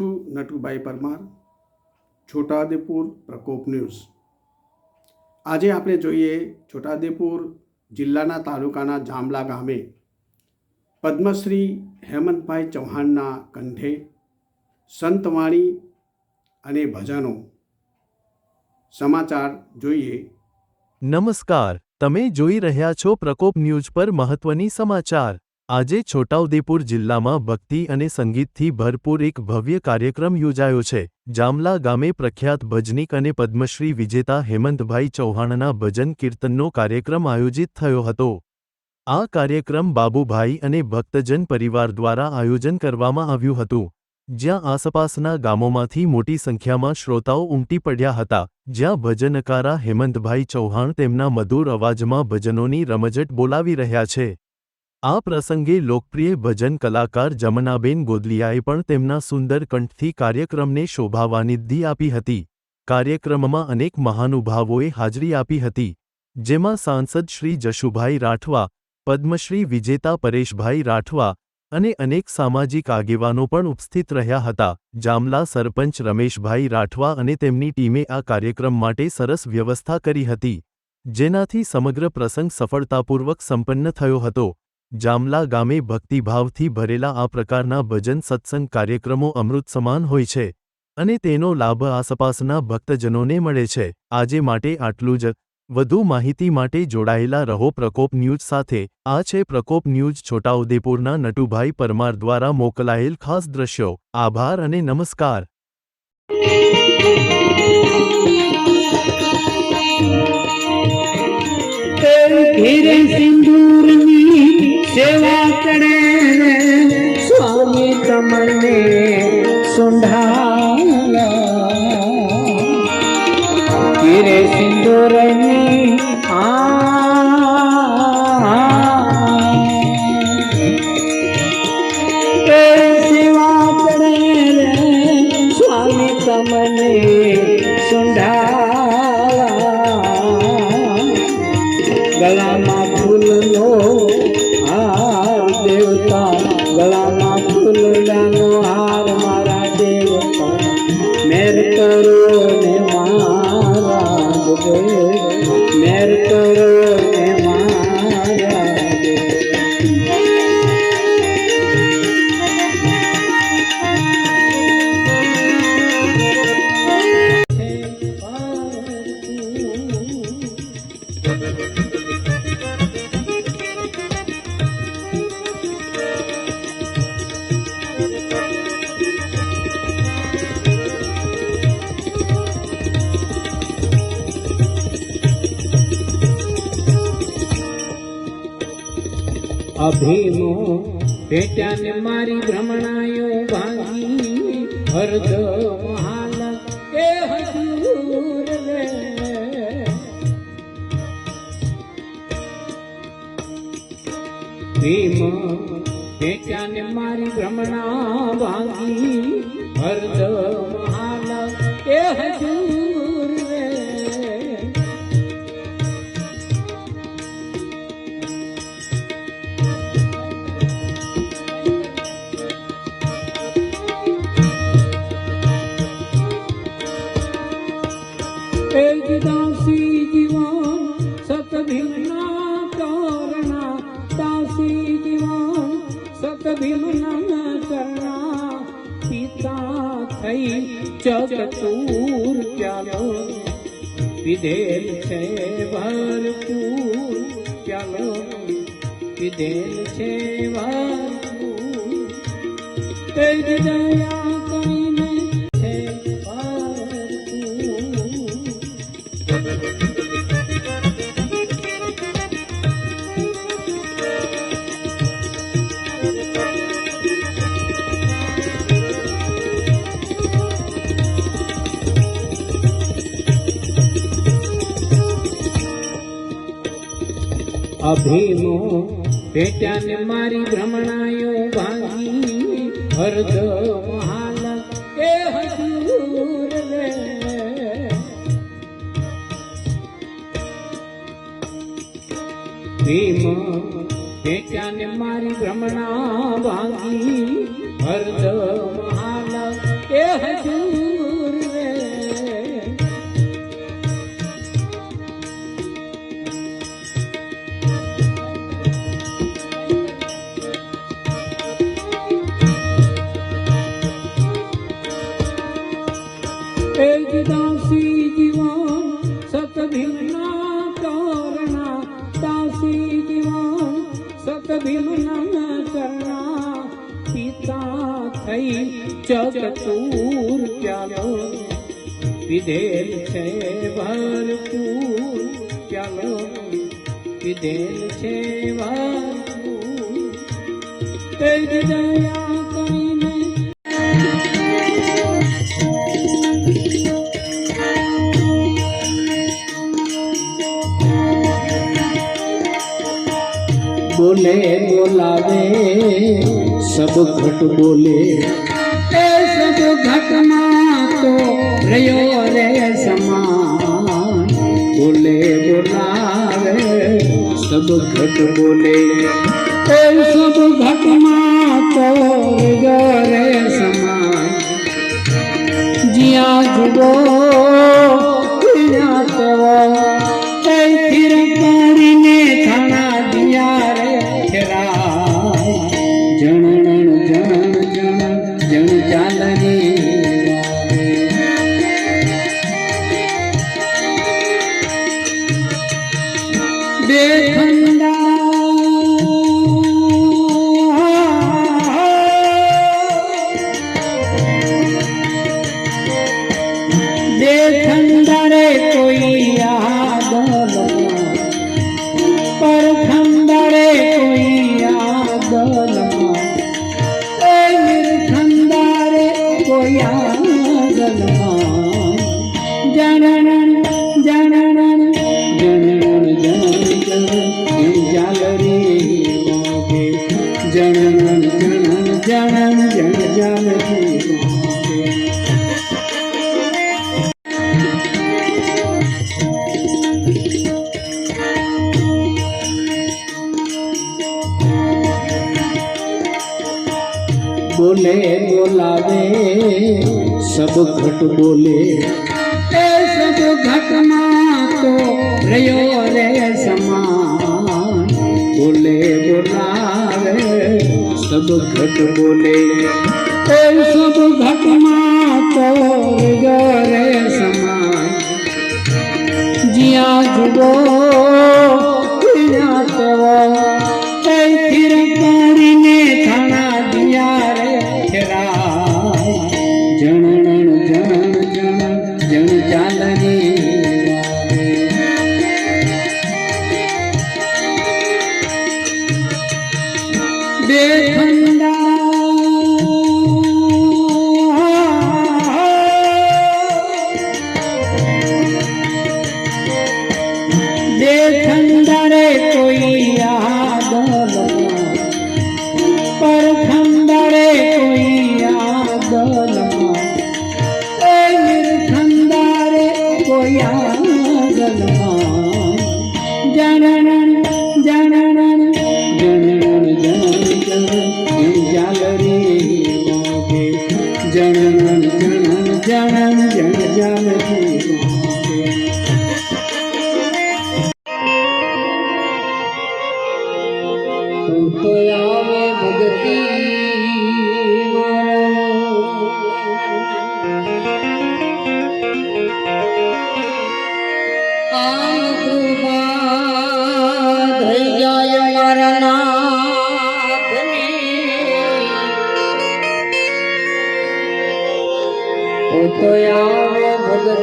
છું નટુભાઈ પરમાર, છોટાઉદેપુર પ્રકોપ ન્યૂઝ. આજે આપણે જોઈએ છોટાઉદેપુર જિલ્લાના તાલુકાના જામલા ગામે પદ્મશ્રી હેમંતભાઈ ચૌહાણના કંઠે સંતવાણી અને ભજનો. સમાચાર જોઈએ. નમસ્કાર, તમે જોઈ રહ્યા છો પ્રકોપ ન્યૂઝ પર મહત્વની સમાચાર. આજે છોટાઉદેપુર જિલ્લામાં ભક્તિ અને સંગીતથી ભરપૂર એક ભવ્ય કાર્યક્રમ યોજાયો છે. જામલા ગામે પ્રખ્યાત ભજનિક અને પદ્મશ્રી વિજેતા હેમંતભાઈ ચૌહાણના ભજન કીર્તનનો કાર્યક્રમ આયોજિત થયો હતો. આ કાર્યક્રમ બાબુભાઈ અને ભક્તજન પરિવાર દ્વારા આયોજન કરવામાં આવ્યું હતું. જ્યાં આસપાસના ગામોમાંથી મોટી સંખ્યામાં શ્રોતાઓ ઉમટી પડ્યા હતા. જ્યાં ભજનકારા હેમંતભાઈ ચૌહાણ તેમના મધુર અવાજમાં ભજનોની રમઝટ બોલાવી રહ્યા છે. આ પ્રસંગે લોકપ્રિય ભજન કલાકાર જમનાબેન ગોદલિયાએ પણ તેમના સુંદર કંઠથી કાર્યક્રમને શોભાવાનિધિ આપી હતી. કાર્યક્રમમાં અનેક મહાનુભાવોએ હાજરી આપી હતી, જેમાં સાંસદ શ્રી જશુભાઈ રાઠવા, પદ્મશ્રી વિજેતા પરેશભાઈ રાઠવા અને અનેક સામાજિક આગેવાનો પણ ઉપસ્થિત રહ્યા હતા. જામલા સરપંચ રમેશભાઈ રાઠવા અને તેમની ટીમે આ કાર્યક્રમ માટે સરસ વ્યવસ્થા કરી હતી, જેનાથી સમગ્ર પ્રસંગ સફળતાપૂર્વક સંપન્ન થયો હતો. જામલા ગામે ભક્તિભાવથી ભરેલા આ પ્રકારના ભજન સત્સંગ કાર્યક્રમો અમૃત સમાન હોય છે અને તેનો લાભ આસપાસના ભક્તજનોને મળે છે. આજે માટે આટલું જ. વધુ માહિતી માટે જોડાયેલા રહો પ્રકોપ ન્યૂઝ સાથે. આ છે પ્રકોપ ન્યૂઝ છોટાઉદેપુરના નટુભાઈ પરમાર દ્વારા મોકલાયેલ ખાસ દ્રશ્યો. આભાર અને નમસ્કાર. સિંદૂરની સેવા કરે રે સ્વામી તમને સુંઢાલા ધીરે સિંદૂરની આ એ સેવા કરે રે સ્વામી તમને સુંઢાલા ગળામાં ફૂલનો અભિમો પેટ્યાને મારી ભ્રમણાયો ભાંગી હરદ હાલ એ હજૂર રે. ભીમ પેટ્યાને મારી ભ્રમણા ભાંગી હરદ ભીમના કરના પિતા થઈ ચતુર ચાલો વિદેલ છે ભરપૂર ચાલો વિદેલ છે ભરપૂર દયા અભિમો પેટ્યાને મારી ભ્રમણાયો ભાંગી હરદ હાલ એ હજૂર રે. ભીમ પેટ્યાને મારી ભ્રમણા ભાંગી હરદ હાલ એ હજૂર થઈ ચતુર ચાલો વિધેલ છે ભરપૂર ચાલો વિધેલ છે ભરપૂર તે જ દયા કરીને બોલે બોલાવે સબ ઘટ રહ્યો રે સમાન બોલે બોલાવે સબ ઘટ બોલે સબ ઘટમાં તો રે સમાન જ્યાં જુઓ ત્યાં તે देखन બોલે બોલાવે સબ ઘટ બોલે એ સબ ઘટમાં તો રહ્યો રે સમાન બોલે બોલાવે સબ ઘટ બોલે એ સબ ઘટમાં તો રહ્યો રે સમાન જ્યાં જુઓ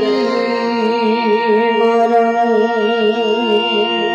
Thank you.